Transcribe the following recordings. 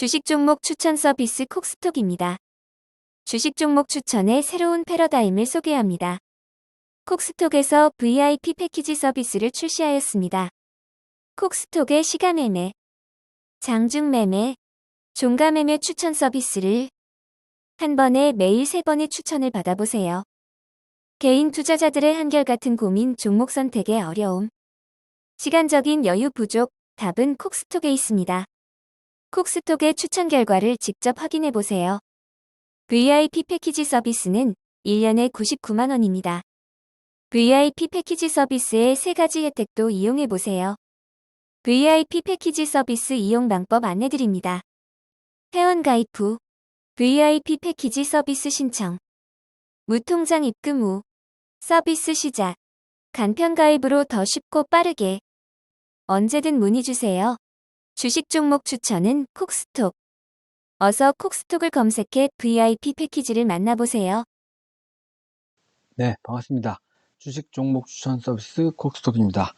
주식 종목 추천 서비스 콕스톡입니다. 주식 종목 추천의 새로운 패러다임을 소개합니다. 콕스톡에서 VIP 패키지 서비스를 출시하였습니다. 콕스톡의 시가 매매, 장중 매매, 종가 매매 추천 서비스를 한 번에 매일 세 번의 추천을 받아보세요. 개인 투자자들의 한결같은 고민 종목 선택의 어려움. 시간적인 여유 부족, 답은 콕스톡에 있습니다. 콕스톡의 추천 결과를 직접 확인해 보세요. VIP 패키지 서비스는 1년에 99만원입니다. VIP 패키지 서비스의 세 가지 혜택도 이용해 보세요. VIP 패키지 서비스 이용 방법 안내드립니다. 회원 가입 후 VIP 패키지 서비스 신청 무통장 입금 후 서비스 시작 간편 가입으로 더 쉽고 빠르게 언제든 문의 주세요. 주식 종목 추천은 콕스톡. 어서 콕스톡을 검색해 VIP 패키지를 만나보세요. 네, 반갑습니다. 주식 종목 추천 서비스 콕스톡입니다.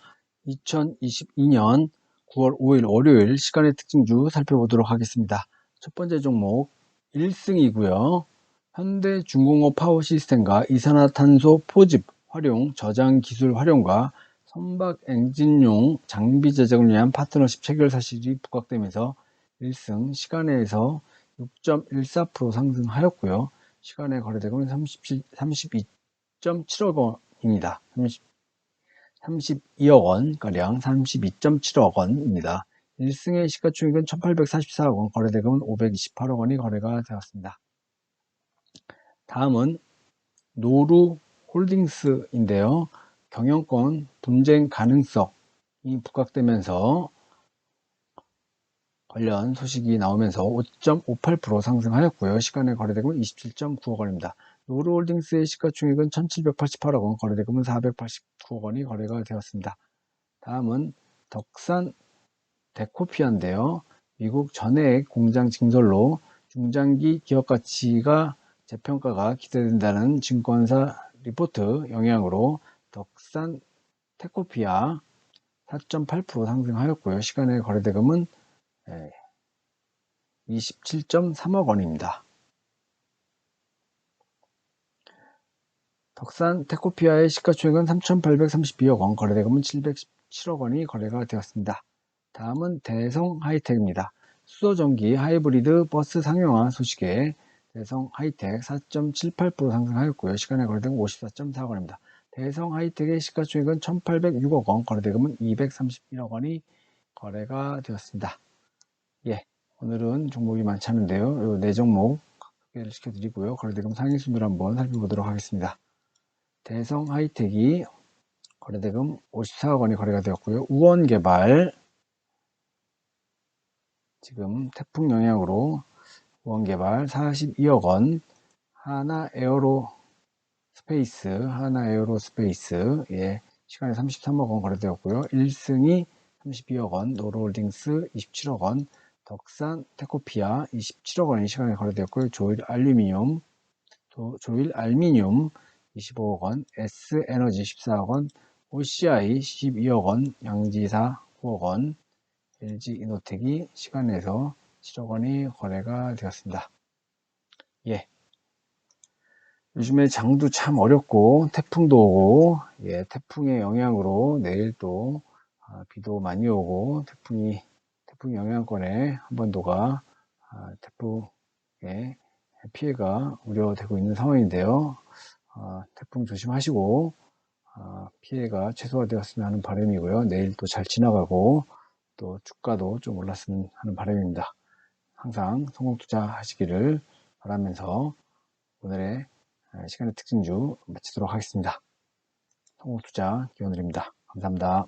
2022년 9월 5일 월요일 시간의 특징주 살펴보도록 하겠습니다. 첫 번째 종목 1승이고요. 현대중공업 파워 시스템과 이산화탄소 포집 활용, 저장 기술 활용과 선박 엔진용 장비 제작을 위한 파트너십 체결 사실이 부각되면서 1승 시간에서 6.14% 상승하였고요. 시간의 거래대금은 37, 32.7억 원입니다. 30, 32억 원 가량 32.7억 원입니다. 1승의 시가총액은 1844억 원, 거래대금은 528억 원이 거래가 되었습니다. 다음은 노루 홀딩스인데요. 경영권 분쟁 가능성이 부각되면서 관련 소식이 나오면서 5.58% 상승하였고요. 시간의 거래대금은 27.9억 원입니다. 노루홀딩스의 시가총액은 1788억 원, 거래대금은 489억 원이 거래가 되었습니다. 다음은 덕산 데코피아인데요. 미국 전해액 공장 증설로 중장기 기업 가치가 재평가가 기대된다는 증권사 리포트 영향으로 덕산 테코피아 4.8% 상승하였고요. 시간의 거래대금은 27.3억 원입니다. 덕산 테코피아의 시가총액은 3,832억 원, 거래대금은 717억 원이 거래가 되었습니다. 다음은 대성 하이텍입니다. 수소전기 하이브리드 버스 상용화 소식에 대성 하이텍 4.78% 상승하였고요. 시간의 거래대금 54.4억 원입니다. 대성 하이텍의 시가총액은 1,806억 원, 거래대금은 231억 원이 거래가 되었습니다. 예, 오늘은 종목이 많지 않은데요. 네 종목 소개를 시켜드리고요. 거래대금 상위 순으로 한번 살펴보도록 하겠습니다. 대성 하이텍이 거래대금 54억 원이 거래가 되었고요. 우원개발 지금 태풍 영향으로 우원개발 42억 원, 하나 에어로 스페이스, 하나 에어로 스페이스, 예, 시간에 33억 원 거래되었고요. 1승이 32억 원, 노르홀딩스 27억 원, 덕산 테코피아 27억 원이 시간에 거래되었고요. 조일 알루미늄, 조, 조일 알미늄 25억 원, S 에너지 14억 원, OCI 12억 원, 양지사 9억 원, LG 이노텍이 시간에서 7억 원이 거래가 되었습니다. 예. 요즘에 장도 참 어렵고 태풍도 오고 예, 태풍의 영향으로 내일 또 아, 비도 많이 오고 태풍이 태풍 영향권에 한반도가 아, 태풍의 피해가 우려되고 있는 상황인데요. 아, 태풍 조심하시고 아, 피해가 최소화되었으면 하는 바람이고요. 내일 또 잘 지나가고 또 주가도 좀 올랐으면 하는 바람입니다. 항상 성공 투자하시기를 바라면서 오늘의 시간의 특징주 마치도록 하겠습니다. 성공 투자 기원드립니다. 감사합니다.